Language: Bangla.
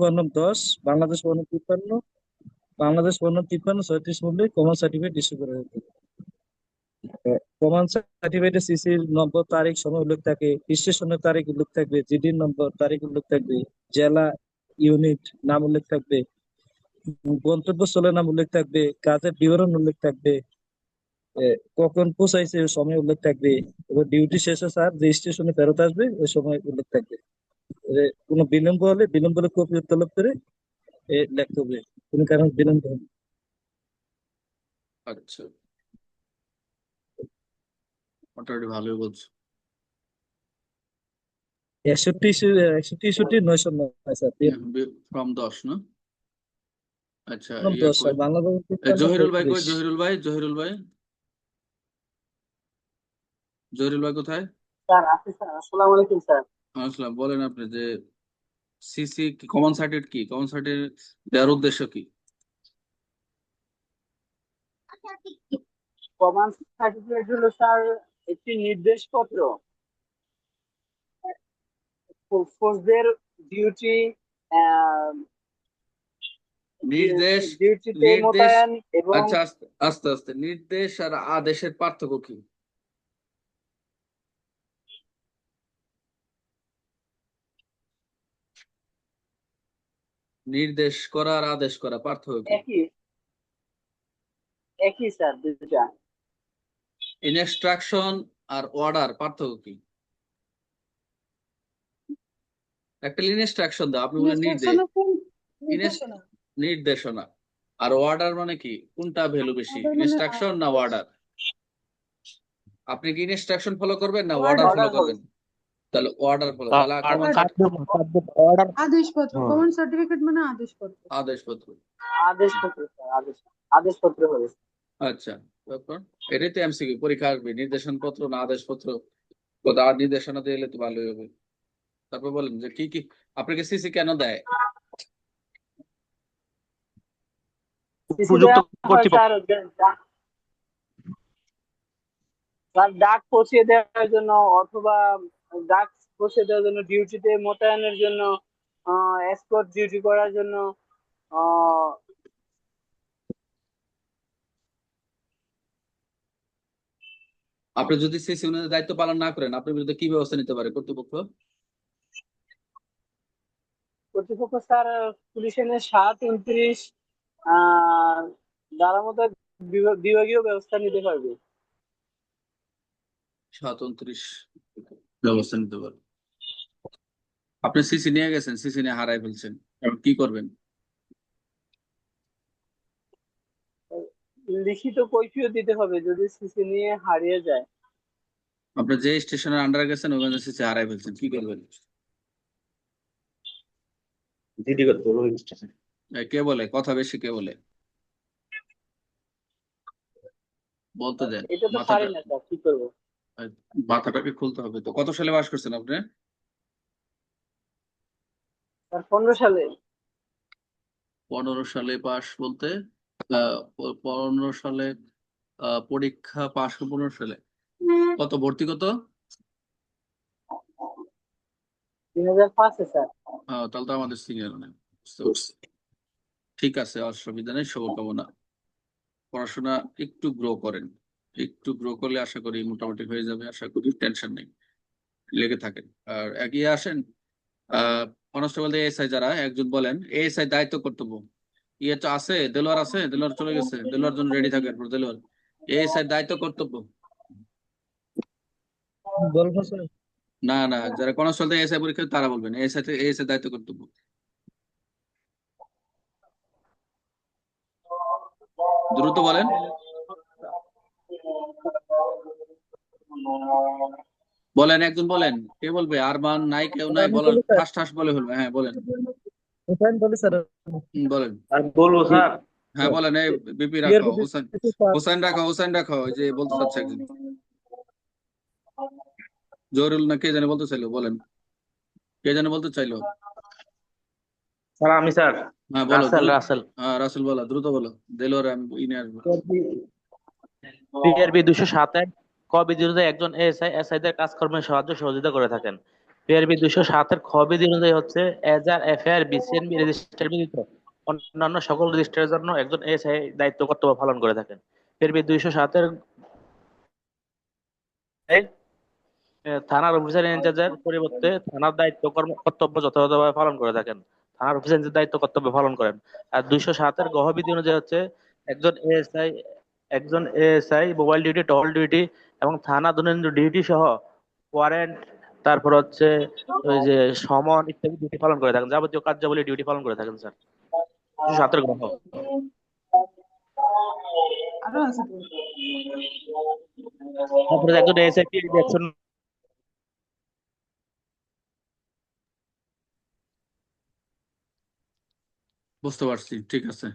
বনাম দশ, বাংলাদেশ বনাম তিপ্পান্ন, বাংলাদেশ বনাম তিপ্পান্ন, ছয়ত্রিশ মূল্যে কমন সার্টিফিকেট ইস্যু করা হতো কমন সার্টিফিকেটে সিসির নম্বর, তারিখ, সময়, উল্লেখ থাকে, স্টেশনের তারিখ উল্লেখ থাকবে জিডির নম্বর, তারিখ উল্লেখ থাকবে, জেলা ইউনিট নাম উল্লেখ থাকবে, গন্তব্যস্থলের নাম উল্লেখ থাকবে, কাজের বিবরণ উল্লেখ থাকবে কখন পৌঁছাইছে, সময় উল্লেখ থাকবে এবার ডিউটি শেষে স্যার যে স্টেশনে ফেরত আসবে, ওই সময় উল্লেখ থাকবে। কোনো বিলম্ব হলে বিলম্বের কপি তলব করে এ, লিখতে হবে। কোনো কারণ বিলম্ব হলে আচ্ছা। মোটামুটি ভালোই বলছো। একষট্টি ইস্যু- একষট্টি নয়শো নয় স্যার। ফ্রম দশ না? আচ্ছা ইয়ে দশ জহিরুল ভাই কই? জহিরুল ভাই জহিরুল ভাই? জহিরুল ভাই কোথায়? স্যার। আসসালামু আলাইকুম স্যার। আসলাম বলেন আপনি যে সিসি কি কমন সার্টিফিকেট কি? কমন সার্টিফিকেট দেওয়ার উদ্দেশ্য কি? কমান্ড সার্টিফিকেট হলো স্যার একটি নির্দেশপত্র ফোর্সদের ডিউটি নির্দেশ ডিউটিতে নির্দেশ- মোতায়েন এবং আচ্ছা আস্তে আস্তে নির্দেশ আর আদেশের পার্থক্য কি? নির্দেশ করা আর আদেশ করা পার্থক্য কি একই। একই স্যার দুটা ইনস্ট্রাকশন আর অর্ডার পার্থক্য কি? একটা ইনস্ট্রাকশন দাও আপনি বলেন নির্দেশ। নির্দেশনা। আর অর্ডার মানে কি? কোনটা ভ্যালু বেশি মানে ইনস্ট্রাকশন না অর্ডার আপনি কি ইনস্ট্রাকশন ফলো করবেন না অর্ডার ফলো হবে। করবেন তাহলে অর্ডার ফলো তাহলে common অর্ডার আদেশপত্র হ্যাঁ। কমন সার্টিফিকেট মানে আদেশপত্র আদেশপত্র আদেশপত্র স্যার আদেশ আদেশপত্র হবে আচ্ছা তারপর এটাই তো এমসিকিউ পরীক্ষা আসবে নির্দেশন পত্র না আদেশপত্র কোথাও নির্দেশনা দিলে তো ভালোই হবে তারপর বলেন যে কি কি আপনাকে সিসি কেন দেয় উপযুক্ত কর্তৃপক্ষ স্যার ডা- স্যার ডাক পৌঁছে দেওয়ার জন্য অথবা ডাক পৌঁছে দেওয়ার জন্য ডিউটিতে মোতায়েনের জন্য এসকর্ট ডিউটি করার জন্য আপনি যদি সিসি অনুযায়ী দায়িত্ব পালন না করেন আপনার বিরুদ্ধে কি ব্যবস্থা নিতে পারে কর্তৃপক্ষ? কর্তৃপক্ষ স্যার পুলিশ সাত উনত্রিশ দ্বারা মতো বিভা- বিভাগীয় ব্যবস্থা নিতে পারবে। সাত উনত্রিশ ব্যবস্থা নিতে পারে আপনি সিসি নিয়ে গেছেন সিসি নিয়ে হারাই ফেলছেন এখন কি করবেন? লিখিত কৈফিয়ত দিতে হবে যদি সিসি নিয়ে হারিয়ে যায়। আপনি যে স্টেশনের আন্ডারে গেছেন ওখানে সিসি হারাই ফেলছেন কি করবেন? স্টেশন? কে বলে? কথা বেশি কে বলে? বলতে দেন এটা তো পারি না কি করব? মাথাটাকে খুলতে হবে তো। কত সালে বাস করছেন আপনি? পনেরো সালে। পনেরো সালে পাস বলতে পনেরো সালে পরীক্ষা পাস পনেরো সালে। কত ভর্তি কত? দুই হাজার পাঁচে স্যার। আহ, তাহলে তো আমাদের সিনিয়র নেই বুঝতে পারছি। ঠিক আছে অসুবিধা নেই শুভকামনা। পড়াশোনা একটু গ্রো করেন। একটু গ্রো করলে আশা করি মোটামুটি হয়ে যাবে আশা করি টেনশন নেই লেগে থাকেন। আর এগিয়ে আসেন কনস্টেবল এএসআই যারা একজন বলেন এএসআই দায়িত্ব কর্তব্য। ইয়ে তো আছে দেলোয়ার আছে দেলোয়ার চলে গেছে দেলোয়ার জন্য রেডি থাকেন দেলোয়ার। এএসআই দায়িত্ব কর্তব্য। বলব স্যার। না না যারা কনস্টেবল এএসআই পরীক্ষা তারা বলবেন এএসআই এএসআই দায়িত্ব কর্তব্য। দ্রুত বলেন। বলেন একজন বলেন। কে বলবে? আরমান নাই কেউ নাই বলেন। ঠাস ঠাস বলে ফেলবে হ্যাঁ বলেন। হোসেন বলি স্যার বলেন। আর বলব স্যার। হ্যাঁ বলেন এই বিপি রাখো হোসেন হোসেন রাখো হোসেন রাখো ওই যে বলতে চাচ্ছে একজন। জহরুল না কে জানে বলতে চাইলো বলেন। কে জানে বলতে চাইলো? স্যার আমি স্যার। হ্যাঁ বলো রাসেল হ্যাঁ রাসেল বলো দ্রুত বলো। দেলোয়ার আমি ইনে আসব। পিআরবি দুশো সাত একজন এসআই দের কাজকর্মে সাহায্য সহযোগিতা করে থাকেন। পিআরবি দুইশো সাতের খ বিধি অনুযায়ী হচ্ছে এজার এফআইআর বিসিএনবি রেজিস্টার ব্যতীত অন্যান্য সকল রেজিস্টারের জন্য একজন এসআই দায়িত্ব কর্তব্য পালন করে থাকেন। পিআরবি দুইশো সাতের থানার অফিসার ইনচার্জের পরিবর্তে থানার দায়িত্ব কর্ম কর্তব্য যথাযথভাবে পালন করে থাকেন। থানার অফিসার দায়িত্ব কর্তব্য পালন করেন। আর দুইশো সাতের গহ বিধি অনুযায়ী হচ্ছে একজন এএসআই একজন এএসআই মোবাইল ডিউটি টহল ডিউটি এবং থানা দৈনন্দিন ডিউটি সহ ওয়ারেন্ট তারপর হচ্ছে ওই যে সমন ইত্যাদি ডিউটি পালন করে থাকেন। যাবতীয় কার্যাবলী ডিউটি পালন করে থাকেন স্যার সাতের। তারপরে একজন বুঝতে পারছি ঠিক আছে।